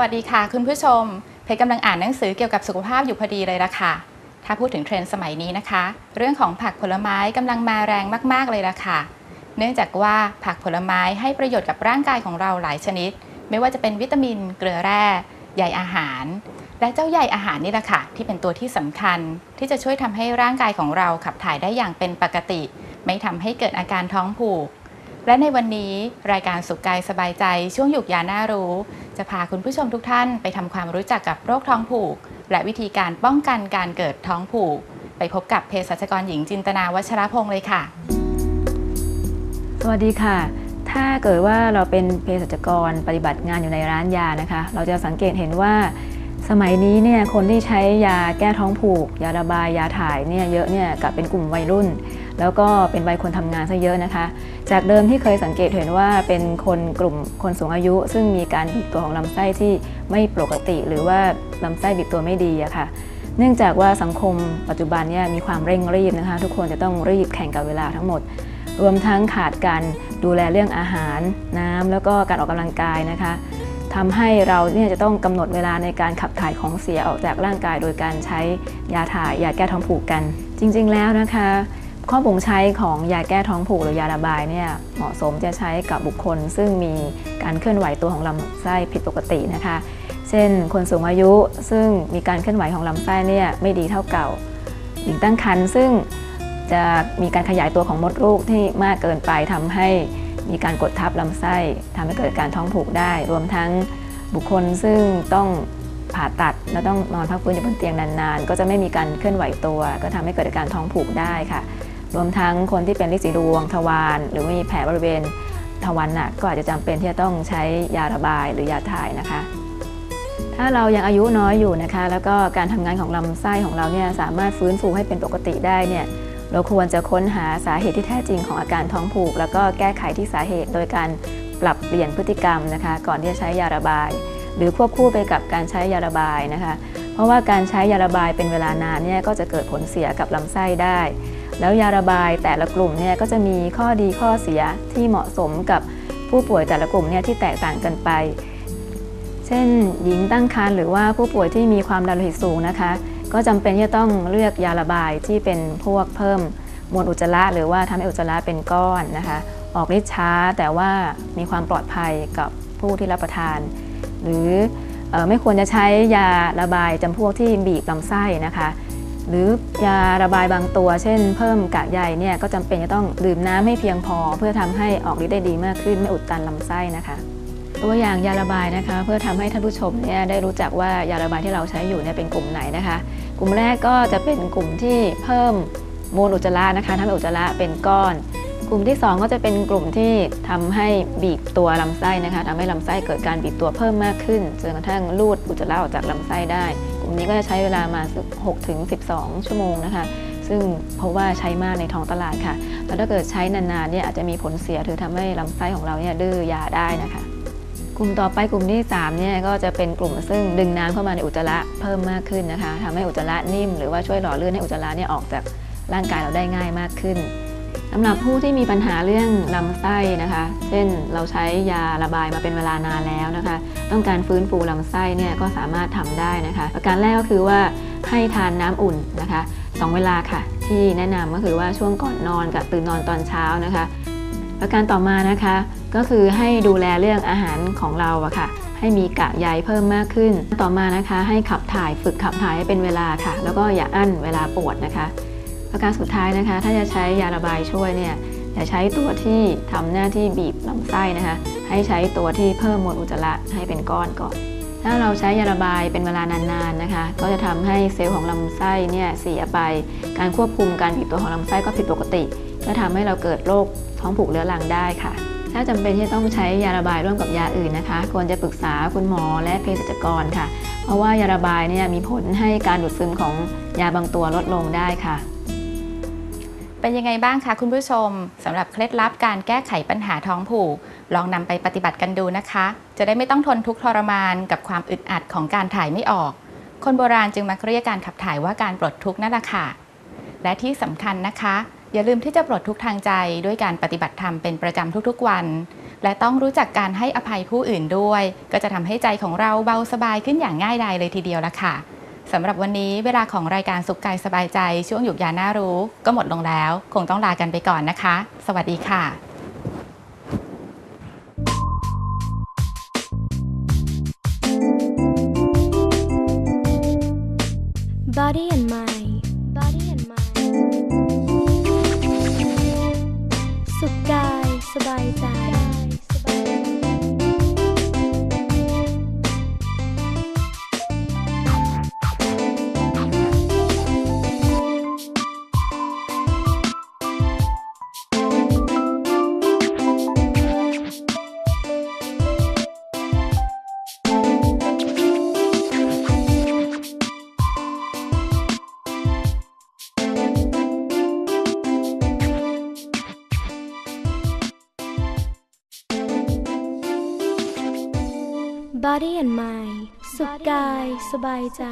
วัสดีค่ะ คุณผู้ชม เพจกำลังอ่านหนังสือเกี่ยวกับสุขภาพอยู่พอดีเลยละค่ะ ถ้าพูดถึงเทรนด์สมัยนี้นะคะ เรื่องของผักผลไม้กำลังมาแรงมาก ๆ เลยละค่ะ เนื่องจากว่าผักผลไม้ให้ประโยชน์กับร่างกายของเราหลายชนิด ไม่ว่าจะเป็นวิตามิน เกลือแร่ใยอาหาร และเจ้าใยอาหารนี่แหละค่ะ ที่เป็นตัวที่สำคัญ ที่จะช่วยทำให้ร่างกายของเราขับถ่ายได้อย่างเป็นปกติ ไม่ทำให้เกิดอาการท้องผูก และในวันนี้รายการสุขกายสบายใจช่วงหยุกยาน่ารู้ จะพาคุณผู้ชมทุกท่านไปทำความรู้จักกับโรคท้องผูก และวิธีการป้องกันการเกิดท้องผูก ไปพบกับเภสัชกรหญิงจินตนาวัชรพงศ์เลยค่ะ สวัสดีค่ะ ถ้าเกิดว่าเราเป็นเภสัชกรปฏิบัติงานอยู่ในร้านยานะคะ เราจะสังเกตเห็นว่า สมัยนี้เนี่ยคนที่ใช้ยาแก้ท้องผูก ยาระบายยาถ่ายเนี่ยเยอะเนี่ยกับเป็นกลุ่มวัยรุ่น แล้วก็เป็นวัยคนทำงานซะเยอะนะคะ จากเดิมที่เคยสังเกตเห็นว่าเป็นคนกลุ่มคนสูงอายุ ซึ่งมีการบีบตัวของลำไส้ที่ไม่ปกติ หรือว่าลำไส้บีบตัวไม่ดีอะค่ะ เนื่องจากว่าสังคมปัจจุบันเนี่ยมีความเร่งรีบนะคะ ทุกคนจะต้องรีบแข่งกับเวลาทั้งหมด รวมทั้งขาดการดูแลเรื่องอาหารน้ำแล้วก็การออกกำลังกายนะคะทำให้เราเนี่ยจะต้องกำหนดเวลาในการขับถ่ายของเสียออกจากร่างกาย โดยการใช้ยาถ่ายยาแก้ท้องผูกกัน จริง ๆ แล้วนะคะ ข้อบ่งใช้ของยาแก้ท้องผูกหรือยาระบายเนี่ยเหมาะสมจะใช้กับบุคคล ซึ่งมีการเคลื่อนไหวตัวของลำไส้ผิดปกตินะคะ เช่น คนสูงอายุซึ่งมีการเคลื่อนไหวของลำไส้เนี่ยไม่ดีเท่าเก่าหญิงตั้งครรภ์ซึ่งจะมีการขยายตัวของมดลูกที่มากเกินไปทำให้มีการกดทับลำไส้ทำให้เกิดการท้องผูกได้ รวมทั้งบุคคลซึ่งต้องผ่าตัดและต้องนอนพักฟื้นอยู่บนเตียงนานๆ ก็จะไม่มีการเคลื่อนไหวตัว ก็ทำให้เกิดอาการท้องผูกได้ค่ะ รวมทั้งคนที่เป็นลิสีดวงทวารหรือมีแผลบริเวณทวารหนักก็อาจจะจำเป็นที่จะต้องใช้ยาระบายหรือยาถ่ายนะคะ ถ้าเรายังอายุน้อยอยู่นะคะ แล้วก็การทำงานของลำไส้ของเราเนี่ยสามารถฟื้นฟูให้เป็นปกติได้เนี่ยเราควรจะค้นหาสาเหตุที่แท้จริงของอาการท้องผูก แล้วก็แก้ไขที่สาเหตุ โดยการปรับเปลี่ยนพฤติกรรมนะคะ ก่อนที่จะใช้ยาระบาย หรือควบคู่ไปกับการใช้ยาระบายนะคะ เพราะว่าการใช้ยาระบายเป็นเวลานานเนี่ยก็จะเกิดผลเสียกับลำไส้ได้ แล้วยาระบายแต่ละกลุ่มเนี่ยก็จะมีข้อดีข้อเสียที่เหมาะสมกับผู้ป่วยแต่ละกลุ่มเนี่ยที่แตกต่างกันไป เช่น หญิงตั้งครรภ์หรือว่าผู้ป่วยที่มีความดันโลหิตสูงนะคะ ก็จำเป็นที่จะต้องเลือกยาระบายที่เป็นพวกเพิ่มมวลอุจจาระหรือว่าทำให้อุจจาระเป็นก้อนนะคะ ออกฤทธิ์ช้าแต่ว่ามีความปลอดภัยกับผู้ที่รับประทาน หรือออไม่ควรจะใช้ยาระบายจำพวกที่บีบลำไส้นะคะ หรือยาระบายบางตัว เช่น เพิ่มกากใยเนี่ยก็จำเป็นจะต้องดื่มน้ำให้เพียงพอ เพื่อทำให้ออกฤทธิ์ได้ดีมากขึ้นไม่อุดตันลำไส้นะคะ ตัวอย่างยาระบายนะคะ เพื่อทำให้ท่านผู้ชมเนี่ยได้รู้จักว่ายาระบายที่เราใช้อยู่เนี่ยเป็นกลุ่มไหนนะคะ กลุ่มแรกก็จะเป็นกลุ่มที่เพิ่มมวลอุจจาระนะคะทำให้อุจจาระเป็นก้อนกลุ่มที่ 2 ก็จะเป็นกลุ่มที่ทำให้บีบตัวลำไส้นะคะทำให้ลำไส้เกิดการบีบตัวเพิ่มมากขึ้นจนกระทั่งลูดอุจจาระออกจากลำไส้ได้ มนี้ก็จะใช้เวลามา6ถึง12 ชั่วโมงนะคะ ซึ่งเพราะว่าใช้มากในท้องตลาดค่ะ แล้วถ้าเกิดใช้นานๆเนี่ยอาจจะมีผลเสียถือทำให้ลำไส้ของเราเนี่ยดื้อยาได้นะคะ กลุ่มต่อไปกลุ่มที่3เนี่ยก็จะเป็นกลุ่มซึ่งดึงน้ำเข้ามาในอุจจาระเพิ่มมากขึ้นนะคะทำให้อุจจาระนิ่มหรือว่าช่วยหล่อเลื่อนให้อุจจาระเนี่ยออกจากร่างกายเราได้ง่ายมากขึ้น สำหรับผู้ที่มีปัญหาเรื่องลำไส้นะคะ เช่นเราใช้ยาระบายมาเป็นเวลานานแล้วนะคะ ต้องการฟื้นฟูลำไส้เนี่ยก็สามารถทำได้นะคะ ประการแรกก็คือว่าให้ทานน้ำอุ่นนะคะสองเวลาค่ะ ที่แนะนำก็คือว่าช่วงก่อนนอนกับตื่นนอนตอนเช้านะคะ ประการต่อมานะคะก็คือให้ดูแลเรื่องอาหารของเราอะค่ะ ให้มีกากใยเพิ่มมากขึ้น ต่อมานะคะ ให้ขับถ่ายฝึกขับถ่ายให้เป็นเวลาค่ะ แล้วก็อย่าอั้นเวลาปวดนะคะ ประการสุดท้ายนะคะ ถ้าจะใช้ยาระบายช่วยเนี่ยอย่าใช้ตัวที่ทำหน้าที่บีบลำไส้นะคะ ให้ใช้ตัวที่เพิ่มมวลอุจจาระให้เป็นก้อนก่อน ถ้าเราใช้ยาระบายเป็นเวลานานๆนะคะ ก็จะทำให้เซลล์ของลำไส้เนี่ยเสียไป การควบคุมการบีบตัวของลำไส้ก็ผิดปกติ ก็ทำให้เราเกิดโรคท้องผูกเรื้อรังได้ค่ะ ถ้าจำเป็นที่ต้องใช้ยาระบายร่วมกับยาอื่นนะคะ ควรจะปรึกษาคุณหมอและเภสัชกรค่ะ เพราะว่ายาระบายเนี่ยมีผลให้การดูดซึมของยาบางตัวลดลงได้ค่ะ เป็นยังไงบ้างคะคุณผู้ชมสำหรับเคล็ดลับการแก้ไขปัญหาท้องผูก ลองนำไปปฏิบัติกันดูนะคะ จะได้ไม่ต้องทนทุกข์ทรมานกับความอึดอัดของการถ่ายไม่ออก คนโบราณจึงมักเรียกการขับถ่ายว่าการปลดทุกข์นั่นแหละค่ะ และที่สำคัญนะคะ อย่าลืมที่จะปลดทุกข์ทางใจด้วยการปฏิบัติธรรมเป็นประจำทุกๆวัน และต้องรู้จักการให้อภัยผู้อื่นด้วย ก็จะทำให้ใจของเราเบาสบายขึ้นอย่างง่ายดายเลยทีเดียวละค่ะ สำหรับวันนี้เวลาของรายการสุขกายสบายใจ ช่วงหยุกยาน่ารู้ ก็หมดลงแล้ว คงต้องลากันไปก่อนนะคะ สวัสดีค่ะ Body and mind Body and mind สุขกายสบายใจ Body and mind สุขกาย สบายใจ